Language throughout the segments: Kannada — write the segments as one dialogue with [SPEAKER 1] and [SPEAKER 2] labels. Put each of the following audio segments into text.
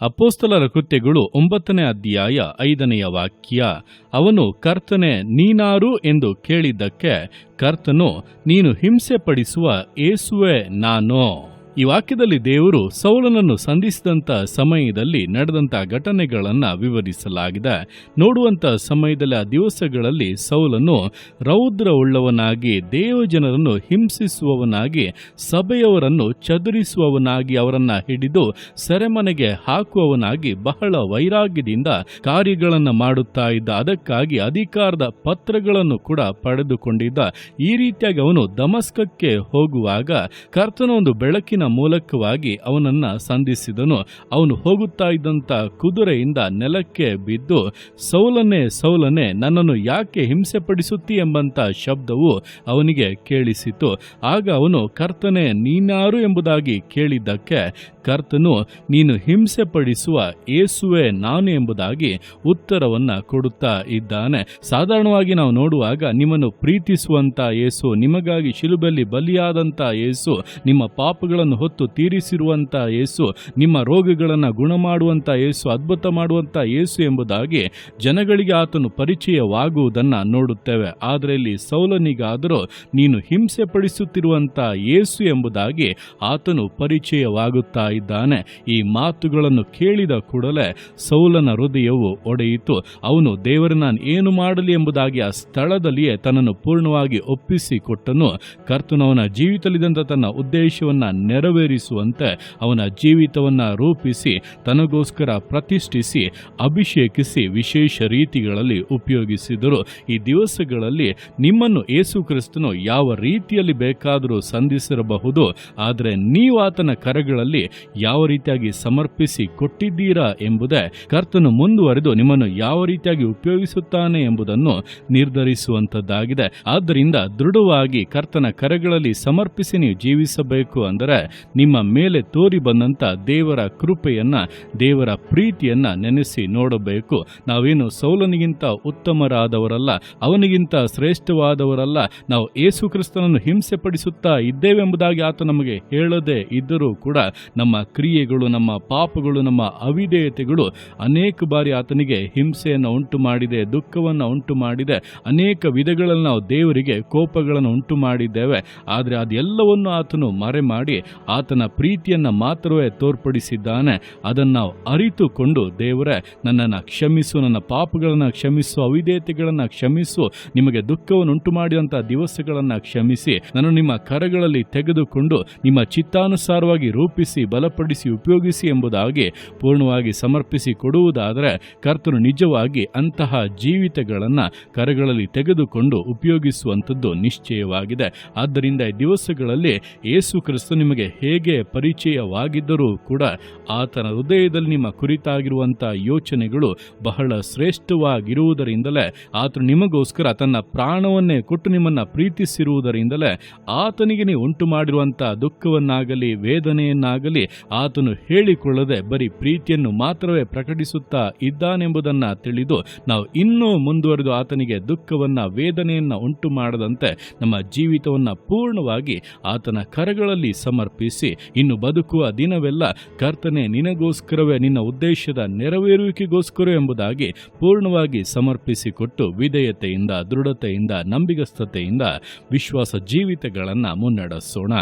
[SPEAKER 1] ಅಪೋಸ್ತಲರ ಕೃತ್ಯಗಳು ಒಂಬತ್ತನೇ ಅಧ್ಯಾಯ ಐದನೆಯ ವಾಕ್ಯ, ಅವನು ಕರ್ತನೆ ನೀನಾರು ಎಂದು ಕೇಳಿದ್ದಕ್ಕೆ ಕರ್ತನು ನೀನು ಹಿಂಸೆ ಪಡಿಸುವ ಏಸುವೆ ನಾನು. ಈ ವಾಕ್ಯದಲ್ಲಿ ದೇವರು ಸೌಲನನ್ನು ಸಂಧಿಸಿದಂಥ ಸಮಯದಲ್ಲಿ ನಡೆದಂಥ ಘಟನೆಗಳನ್ನು ವಿವರಿಸಲಾಗಿದೆ. ನೋಡುವಂಥ ಸಮಯದಲ್ಲಿ ಆ ದಿವಸಗಳಲ್ಲಿ ಸೌಲನು ರೌದ್ರವುಳ್ಳವನಾಗಿ, ದೇವಜನರನ್ನು ಹಿಂಸಿಸುವವನಾಗಿ, ಸಭೆಯವರನ್ನು ಚದುರಿಸುವವನಾಗಿ, ಅವರನ್ನ ಹಿಡಿದು ಸೆರೆಮನೆಗೆ ಹಾಕುವವನಾಗಿ ಬಹಳ ವೈರಾಗ್ಯದಿಂದ ಕಾರ್ಯಗಳನ್ನು ಮಾಡುತ್ತಾ ಇದ್ದ. ಅದಕ್ಕಾಗಿ ಅಧಿಕಾರದ ಪತ್ರಗಳನ್ನು ಕೂಡ ಪಡೆದುಕೊಂಡಿದ್ದ. ಈ ರೀತಿಯಾಗಿ ಅವನು ದಮಸ್ಕಕ್ಕೆ ಹೋಗುವಾಗ ಕರ್ತನ ಒಂದು ಬೆಳಕಿನ ಮೂಲಕವಾಗಿ ಅವನನ್ನ ಸಂಧಿಸಿದನು. ಅವನು ಹೋಗುತ್ತಾ ಇದ್ದಂತ ಕುದುರೆಯಿಂದ ನೆಲಕ್ಕೆ ಬಿದ್ದು, ಸೌಲನೆ ಸೌಲನೆ, ನನ್ನನ್ನು ಯಾಕೆ ಹಿಂಸೆ ಪಡಿಸುತ್ತಿ ಎಂಬಂತ ಶಬ್ದವು ಅವನಿಗೆ ಕೇಳಿಸಿತು. ಆಗ ಅವನು, ಕರ್ತನೆ ನೀನಾರು ಎಂಬುದಾಗಿ ಕೇಳಿದ್ದಕ್ಕೆ ಕರ್ತನು ನೀನು ಹಿಂಸೆ ಪಡಿಸುವ ಏಸುವೆ ನಾನು ಎಂಬುದಾಗಿ ಉತ್ತರವನ್ನು ಕೊಡುತ್ತಾ ಇದ್ದಾನೆ. ಸಾಧಾರಣವಾಗಿ ನಾವು ನೋಡುವಾಗ ನಿಮ್ಮನ್ನು ಪ್ರೀತಿಸುವಂತ ಏಸು ನಿಮಗಾಗಿ ಶಿಲುಬಲ್ಲಿ ಬಲಿಯಾದಂತ ಏಸು ನಿಮ್ಮ ಪಾಪಗಳನ್ನು ಹೊತ್ತು ತೀರಿಸಿರುವಂತ ಏಸು ನಿಮ್ಮ ರೋಗಗಳನ್ನು ಗುಣ ಮಾಡುವಂತ ಏಸು ಅದ್ಭುತ ಮಾಡುವಂತ ಏಸು ಎಂಬುದಾಗಿ ಜನಗಳಿಗೆ ಆತನು ಪರಿಚಯವಾಗುವುದನ್ನ ನೋಡುತ್ತೇವೆ. ಆದರೆ ಇಲ್ಲಿ ಸೌಲನಿಗಾದರೂ ನೀನು ಹಿಂಸೆ ಪಡಿಸುತ್ತಿರುವಂಥ ಏಸು ಎಂಬುದಾಗಿ ಆತನು ಪರಿಚಯವಾಗುತ್ತಾ ಇದ್ದಾನೆ. ಈ ಮಾತುಗಳನ್ನು ಕೇಳಿದ ಕೂಡಲೇ ಸೌಲನ ಹೃದಯವು ಒಡೆಯಿತು. ಅವನು, ದೇವರ, ನಾನು ಏನು ಮಾಡಲಿ ಎಂಬುದಾಗಿ ಆ ಸ್ಥಳದಲ್ಲಿಯೇ ತನ್ನನ್ನು ಪೂರ್ಣವಾಗಿ ಒಪ್ಪಿಸಿಕೊಟ್ಟನು. ಕರ್ತನವನ ಜೀವಿತಲಿದ್ದಂಥ ತನ್ನ ಉದ್ದೇಶವನ್ನ ನೆರವೇರಿಸುವಂತೆ ಅವನ ಜೀವಿತವನ್ನ ರೂಪಿಸಿ, ತನಗೋಸ್ಕರ ಪ್ರತಿಷ್ಠಿಸಿ, ಅಭಿಷೇಕಿಸಿ ವಿಶೇಷ ರೀತಿಗಳಲ್ಲಿ ಉಪಯೋಗಿಸಿದರು. ಈ ದಿವಸಗಳಲ್ಲಿ ನಿಮ್ಮನ್ನು ಯೇಸು ಕ್ರಿಸ್ತನು ಯಾವ ರೀತಿಯಲ್ಲಿ ಬೇಕಾದರೂ ಸಂಧಿಸಿರಬಹುದು, ಆದರೆ ನೀವು ಆತನ ಕರೆಗಳಲ್ಲಿ ಯಾವ ರೀತಿಯಾಗಿ ಸಮರ್ಪಿಸಿ ಕೊಟ್ಟಿದ್ದೀರಾ ಎಂಬುದೇ ಕರ್ತನು ಮುಂದುವರೆದು ನಿಮ್ಮನ್ನು ಯಾವ ರೀತಿಯಾಗಿ ಉಪಯೋಗಿಸುತ್ತಾನೆ ಎಂಬುದನ್ನು ನಿರ್ಧರಿಸುವಂತದ್ದಾಗಿದೆ ಆದ್ದರಿಂದ ದೃಢವಾಗಿ ಕರ್ತನ ಕರೆಗಳಲ್ಲಿ ಸಮರ್ಪಿಸಿ ನೀವು ಜೀವಿಸಬೇಕು ಅಂದರೆ ನಿಮ್ಮ ಮೇಲೆ ತೋರಿ ಬಂದಂಥ ದೇವರ ಕೃಪೆಯನ್ನು, ದೇವರ ಪ್ರೀತಿಯನ್ನ ನೆನೆಸಿ ನೋಡಬೇಕು. ನಾವೇನು ಸೌಲನಿಗಿಂತ ಉತ್ತಮರಾದವರಲ್ಲ, ಅವನಿಗಿಂತ ಶ್ರೇಷ್ಠವಾದವರಲ್ಲ, ನಾವು ಯೇಸು ಕ್ರಿಸ್ತನನ್ನು ಹಿಂಸೆ ಪಡಿಸುತ್ತಾ ಇದ್ದೇವೆಂಬುದಾಗಿ ಆತ ನಮಗೆ ಹೇಳದೇ ಇದ್ದರೂ ಕೂಡ ನಮ್ಮ ಕ್ರಿಯೆಗಳು, ನಮ್ಮ ಪಾಪಗಳು, ನಮ್ಮ ಅವಿಧೇಯತೆಗಳು ಅನೇಕ ಬಾರಿ ಆತನಿಗೆ ಹಿಂಸೆಯನ್ನು ಉಂಟು ಮಾಡಿದೆ ದುಃಖವನ್ನು ಉಂಟು ಮಾಡಿದೆ ಅನೇಕ ವಿಧಗಳಲ್ಲಿ ನಾವು ದೇವರಿಗೆ ಕೋಪಗಳನ್ನು ಉಂಟು ಮಾಡಿದ್ದೇವೆ ಆದರೆ ಅದೆಲ್ಲವನ್ನು ಆತನು ಮರೆ ಮಾಡಿ ಆತನ ಪ್ರೀತಿಯನ್ನು ಮಾತ್ರವೇ ತೋರ್ಪಡಿಸಿದ್ದಾನೆ. ಅದನ್ನು ಅರಿತುಕೊಂಡು ದೇವರೇ, ನನ್ನನ್ನು ಕ್ಷಮಿಸು, ನನ್ನ ಪಾಪಗಳನ್ನು ಕ್ಷಮಿಸು, ಅವಿಧೇಯತೆಗಳನ್ನು ಕ್ಷಮಿಸು, ನಿಮಗೆ ದುಃಖವನ್ನು ಉಂಟು ಮಾಡಿದಂಥ ದಿವಸಗಳನ್ನು ಕ್ಷಮಿಸಿ ನಾನು ನಿಮ್ಮ ಕರಗಳಲ್ಲಿ ತೆಗೆದುಕೊಂಡು, ನಿಮ್ಮ ಚಿತ್ತಾನುಸಾರವಾಗಿ ರೂಪಿಸಿ, ಬಲಪಡಿಸಿ, ಉಪಯೋಗಿಸಿ ಎಂಬುದಾಗಿ ಪೂರ್ಣವಾಗಿ ಸಮರ್ಪಿಸಿ ಕೊಡುವುದಾದರೆ, ಕರ್ತನು ನಿಜವಾಗಿ ಅಂತಹ ಜೀವಿತಗಳನ್ನು ಕರಗಳಲ್ಲಿ ತೆಗೆದುಕೊಂಡು ಉಪಯೋಗಿಸುವಂಥದ್ದು ನಿಶ್ಚಯವಾಗಿದೆ. ಆದ್ದರಿಂದ ಈ ದಿವಸಗಳಲ್ಲಿ ಯೇಸು ಕ್ರಿಸ್ತು ನಿಮಗೆ ಹೇಗೆ ಪರಿಚಯವಾಗಿದ್ದರೂ ಕೂಡ ಆತನ ಹೃದಯದಲ್ಲಿ ನಿಮ್ಮ ಕುರಿತಾಗಿರುವಂಥ ಯೋಚನೆಗಳು ಬಹಳ ಶ್ರೇಷ್ಠವಾಗಿರುವುದರಿಂದಲೇ ಆತನು ನಿಮಗೋಸ್ಕರ ತನ್ನ ಪ್ರಾಣವನ್ನೇ ಕೊಟ್ಟು ನಿಮ್ಮನ್ನು ಪ್ರೀತಿಸಿರುವುದರಿಂದಲೇ ಆತನಿಗೆ ನೀವು ಉಂಟು ಮಾಡಿರುವಂಥ ದುಃಖವನ್ನಾಗಲಿ, ವೇದನೆಯನ್ನಾಗಲಿ ಆತನು ಹೇಳಿಕೊಳ್ಳದೆ ಬರೀ ಪ್ರೀತಿಯನ್ನು ಮಾತ್ರವೇ ಪ್ರಕಟಿಸುತ್ತಾ ಇದ್ದಾನೆಂಬುದನ್ನು ತಿಳಿದು ನಾವು ಇನ್ನೂ ಮುಂದುವರೆದು ಆತನಿಗೆ ದುಃಖವನ್ನ, ವೇದನೆಯನ್ನು ಉಂಟು ಮಾಡದಂತೆ ನಮ್ಮ ಜೀವಿತವನ್ನ ಪೂರ್ಣವಾಗಿ ಆತನ ಕರಗಳಲ್ಲಿ ಸಮರ್ಪಿಸಿ ಇನ್ನು ಬದುಕುವ ದಿನವೆಲ್ಲ ಕರ್ತನೆ ನಿನಗೋಸ್ಕರವೇ ನಿನ್ನ ಉದ್ದೇಶದ ನೆರವೇರುವಿಕೆಗೋಸ್ಕರ ಎಂಬುದಾಗಿ ಪೂರ್ಣವಾಗಿ ಸಮರ್ಪಿಸಿಕೊಟ್ಟು ವಿಧೇಯತೆಯಿಂದ, ದೃಢತೆಯಿಂದ, ನಂಬಿಗಸ್ತತೆಯಿಂದ ವಿಶ್ವಾಸ ಜೀವಿತಗಳನ್ನು ಮುನ್ನಡೆಸೋಣ.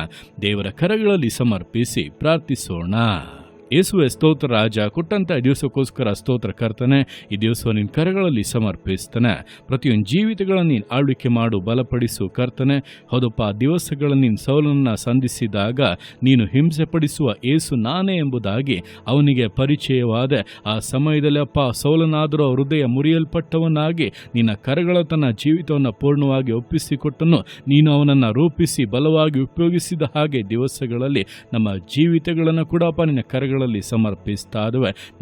[SPEAKER 1] ದೇವರ ಕರಗಳಲ್ಲಿ ಸಮರ್ಪಿಸಿ ಪ್ರಾರ್ಥಿಸೋಣ. ಯೇಸುವೆ ಸ್ತೋತ್ರ, ರಾಜ, ಕೊಟ್ಟಂತ ದಿವಸಕ್ಕೋಸ್ಕರ ಸ್ತೋತ್ರ ಕರ್ತನೆ, ಈ ದಿವಸ ನಿನ್ನ ಕರೆಗಳಲ್ಲಿ ಸಮರ್ಪಿಸ್ತಾನೆ. ಪ್ರತಿಯೊಂದು ಜೀವಿತಗಳನ್ನು ನೀನು ಆಳ್ವಿಕೆ ಮಾಡು, ಬಲಪಡಿಸು ಕರ್ತನೆ. ಹೌದಪ್ಪ ದಿವಸಗಳ ದಿವಸಗಳನ್ನು ನೀನು ಸೌಲನ್ನ ಸಂಧಿಸಿದಾಗ ನೀನು ಹಿಂಸೆ ಪಡಿಸುವ ಏಸು ನಾನೇ ಎಂಬುದಾಗಿ ಅವನಿಗೆ ಪರಿಚಯವಾದ. ಆ ಸಮಯದಲ್ಲಿ ಅಪ್ಪ, ಸೌಲನಾದರೂ ಹೃದಯ ಮುರಿಯಲ್ಪಟ್ಟವನಾಗಿ ನಿನ್ನ ಕರೆಗಳ ತನ್ನ ಜೀವಿತವನ್ನು ಪೂರ್ಣವಾಗಿ ಒಪ್ಪಿಸಿಕೊಟ್ಟನು. ನೀನು ಅವನನ್ನು ರೂಪಿಸಿ, ಬಲವಾಗಿ ಉಪಯೋಗಿಸಿದ ಹಾಗೆ ದಿವಸಗಳಲ್ಲಿ ನಮ್ಮ ಜೀವಿತಗಳನ್ನು ಕೂಡ ಅಪ್ಪ ನಿನ್ನ ಕರಗಳಲ್ಲಿ ಸಮರ್ಪಿಸ್ತಾ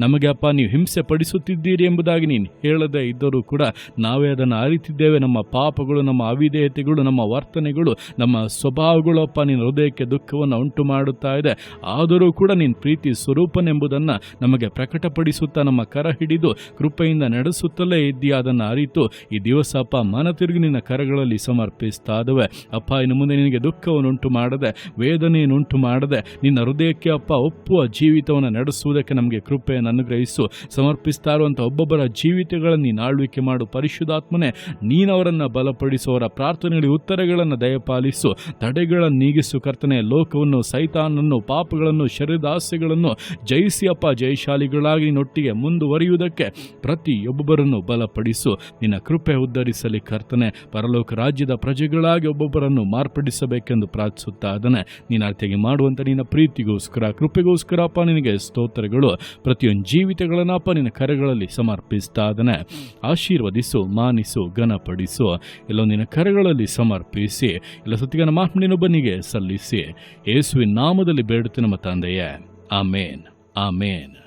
[SPEAKER 1] ನಮಗೆ ಅಪ್ಪ, ನೀವು ಹಿಂಸೆ ಪಡಿಸುತ್ತಿದ್ದೀರಿ ಎಂಬುದಾಗಿ ನೀನು ಹೇಳದೆ ಇದ್ದರೂ ಕೂಡ ನಾವೇ ಅದನ್ನು ಅರಿತಿದ್ದೇವೆ. ನಮ್ಮ ಪಾಪಗಳು, ನಮ್ಮ ಅವಿಧೇಯತೆಗಳು, ನಮ್ಮ ವರ್ತನೆಗಳು, ನಮ್ಮ ಸ್ವಭಾವಗಳು ಅಪ್ಪ, ನಿನ್ನ ಹೃದಯಕ್ಕೆ ದುಃಖವನ್ನು ಉಂಟು ಮಾಡುತ್ತಾ ಇದೆ. ಆದರೂ ಕೂಡ ನಿನ್ನ ಪ್ರೀತಿ ಸ್ವರೂಪನೆಂಬುದನ್ನು ನಮಗೆ ಪ್ರಕಟಪಡಿಸುತ್ತಾ, ನಮ್ಮ ಕರ ಹಿಡಿದು ಕೃಪೆಯಿಂದ ನಡೆಸುತ್ತಲೇ ಇದ್ದೀಯ ಅದನ್ನು ಅರಿತು. ಈ ದಿವಸ ಅಪ್ಪ, ಮನ ತಿರುಗಿ ನಿನ್ನ ಕರಗಳಲ್ಲಿ ಸಮರ್ಪಿಸ್ತಾ ಇದ್ದಾವೆ ಅಪ್ಪ, ಇನ್ನು ಮುಂದೆ ನಿನಗೆ ದುಃಖವನ್ನು ಉಂಟು ಮಾಡದೆ ವೇದನೆಯನ್ನುಂಟು ಮಾಡದೆ ನಿನ್ನ ಹೃದಯಕ್ಕೆ ಅಪ್ಪ ಒಪ್ಪುವ ಜೀವಿತ ಜೀವಿತವನ್ನು ನಡೆಸುವುದಕ್ಕೆ ನಮಗೆ ಕೃಪೆಯನ್ನು ಅನುಗ್ರಹಿಸು. ಸಮರ್ಪಿಸ್ತಾ ಇರುವಂಥ ಒಬ್ಬೊಬ್ಬರ ಜೀವಿತಗಳನ್ನು ನೀನು ಆಳ್ವಿಕೆ ಮಾಡು. ಪರಿಶುದ್ಧಾತ್ಮನೆ ನೀನವರನ್ನು ಬಲಪಡಿಸುವವರ ಪ್ರಾರ್ಥನೆಗಳಿಗೆ ಉತ್ತರಗಳನ್ನು ದಯಪಾಲಿಸು. ತಡೆಗಳನ್ನು ನೀಗಿಸು. ಕರ್ತನೆ, ಲೋಕವನ್ನು ಸೈತಾನನ್ನು ಪಾಪಗಳನ್ನು ಶರೀರದಾಸೆಗಳನ್ನು ಜಯಿಸಿ ಅಪ್ಪ. ಜಯಶಾಲಿಗಳಾಗಿ ನೊಟ್ಟಿಗೆ ಮುಂದುವರಿಯುವುದಕ್ಕೆ ಪ್ರತಿಯೊಬ್ಬೊಬ್ಬರನ್ನು ಬಲಪಡಿಸು. ನಿನ್ನ ಕೃಪೆ ಉದ್ಧರಿಸಲಿ ಕರ್ತನೆ. ಪರಲೋಕ ರಾಜ್ಯದ ಪ್ರಜೆಗಳಾಗಿ ಒಬ್ಬೊಬ್ಬರನ್ನು ಮಾರ್ಪಡಿಸಬೇಕೆಂದು ಪ್ರಾರ್ಥಿಸುತ್ತಾ ಅದನ್ನೇ ನೀನು ಅರ್ಥಗೆ ಮಾಡುವಂತ ನಿನ್ನ ಪ್ರೀತಿಗೋಸ್ಕರ ಕೃಪೆಗೋಸ್ಕರಪ್ಪ ನಿನಗೆ ಸ್ತೋತ್ರಗಳು. ಪ್ರತಿಯೊಂದು ಜೀವಿತಗಳನ್ನಪ್ಪ ನಿನ್ನ ಕರೆಗಳಲ್ಲಿ ಸಮರ್ಪಿಸ್ತಾ ಆಶೀರ್ವದಿಸು, ಮಾನಿಸು, ಘನಪಡಿಸು. ಎಲ್ಲೋ ನಿನ್ನ ಕರೆಗಳಲ್ಲಿ ಸಮರ್ಪಿಸಿ. ಎಲ್ಲ ಸತ್ತಿಗನ ಬನ್ನಿಗೆ ಸಲ್ಲಿಸಿ. ಯೇಸುವಿನ ನಾಮದಲ್ಲಿ ಬೇಡುತ್ತೆ ನಮ್ಮ ತಂದೆಯೇ. ಆಮೇನ್. ಆಮೇನ್.